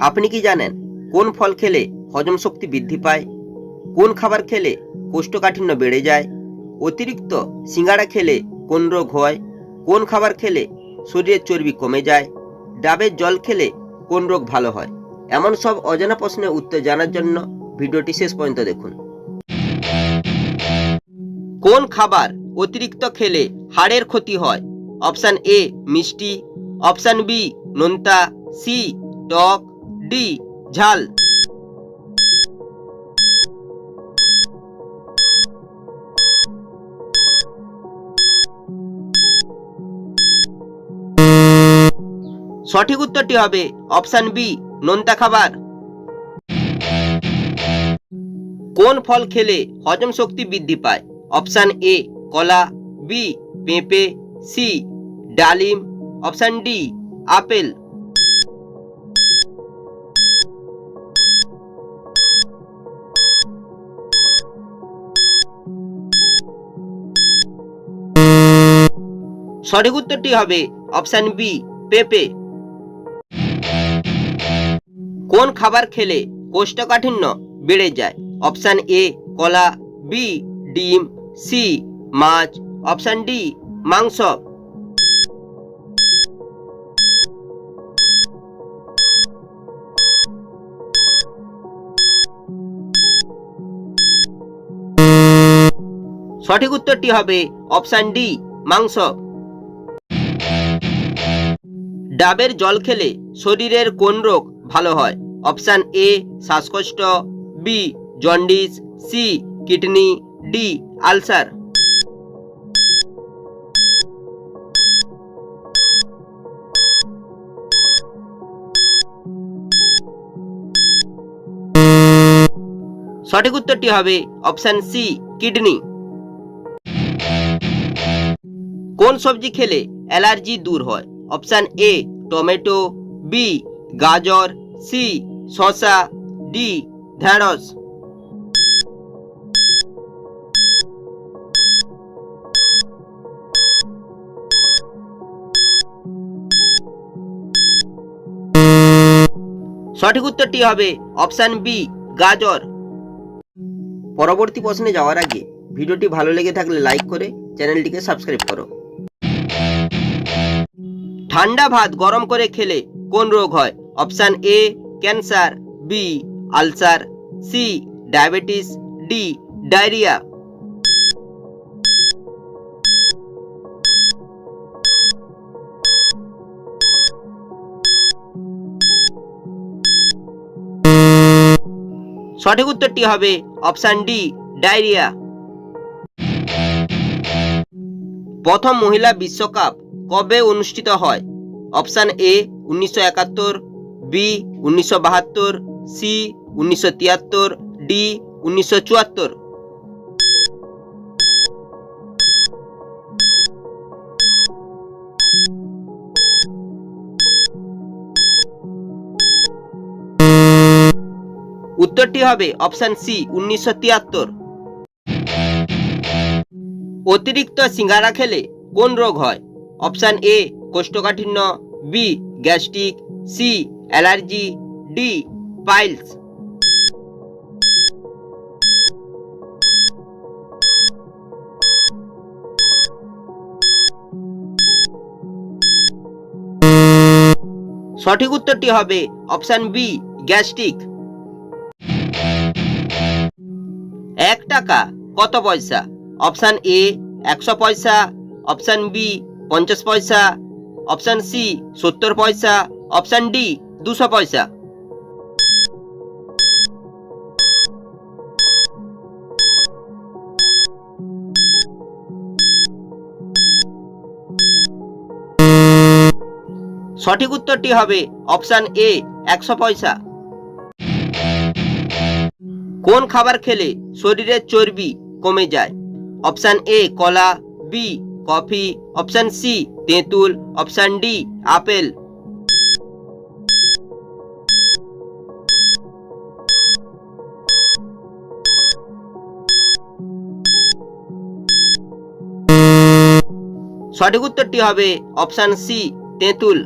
আপনি কি জানেন কোন ফল খেলে হজম শক্তি বৃদ্ধি পায়? কোন খাবার খেলে কোষ্ঠকাঠিন্য বেড়ে যায়? অতিরিক্ত সিঙ্গাড়া খেলে কোন রোগ হয়? কোন খাবার খেলে শরীরের চর্বি কমে যায়? ডাবের জল খেলে কোন রোগ ভালো হয়? এমন সব অজানা প্রশ্নের উত্তর জানার জন্য ভিডিওটি শেষ পর্যন্ত দেখুন। কোন খাবার অতিরিক্ত খেলে হাড়ের ক্ষতি হয়? অপশান এ মিষ্টি, অপশান বি নোনতা, সি টক ডি ঝাল। সঠিক উত্তরটি হবে অপশান বি, নোনতা খাবার। কোন ফল খেলে হজম শক্তি বৃদ্ধি পায়? অপশান এ, কলা, বি, পেঁপে, সি, ডালিম। Option D, apple. সঠিক উত্তরটি হবে অপশান বি, পেঁপে। কোন খাবার খেলে কোষ্ঠকাঠিন্য বেড়ে যায়? অপশান এ, কলা, বি, ডিম, সি, মাছ। অপশান ডি, মাংস। সঠিক উত্তরটি হবে অপশান ডি, মাংস। ডাবের জল খেলে শরীরের কোন রোগ ভালো হয়? অপশান এ, শ্বাসকষ্ট, B, jaundice, C, kidney, D, ulcer. সঠিক উত্তরটি হবে অপশান সি, কিডনি। কোন সবজি খেলে অ্যালার্জি দূর হয়? অপশান এ টমেটো বি গাজর সি শসা ডি ঢ্যাঁড়স সঠিক উত্তরটি হবে অপশান বি গাজর। পরবর্তী প্রশ্নে যাওয়ার আগে ভিডিওটি ভালো লেগে থাকলে লাইক করে চ্যানেলটিকে সাবস্ক্রাইব করো। ঠান্ডা ভাত গরম করে খেলে কোন রোগ হয়? Option A cancer B ulcer C diabetes D diarrhoea. সঠিক উত্তরটি হবে অপশান ডি ডায়রিয়া। প্রথম মহিলা বিশ্বকাপ কবে অনুষ্ঠিত হয়? অপশান এ, উনিশশো একাত্তর, বি, উনিশশো বাহাত্তর, সি, উনিশশো তিয়াত্তর, ডি, উনিশশো চুয়াত্তর। উত্তরটি হবে অপশান সি, উনিশশো তিয়াত্তর। অতিরিক্ত সিঙ্গারা খেলে কোন রোগ হয়? অপশান এ, কোষ্ঠকাঠিন্য, B, gastric, C, allergy, D, piles. সঠিক উত্তরটি হবে অপশান বি, গ্যাস্ট্রিক। এক টাকা, কত পয়সা? অপশান এ, একশো পয়সা। অপশান বি পঞ্চাশ পয়সা অপশান সি সত্তর পয়সা অপশান ডি দুশো পয়সা। সঠিক উত্তরটি হবে অপশান এ একশো পয়সা। কোন খাবার খেলে শরীরের চর্বি কমে যায়? অপশান এ কলা বি কফি অপশন সি তেঁতুল অপশন ডি আপেল। সঠিক উত্তরটি হবে অপশান সি তেঁতুল।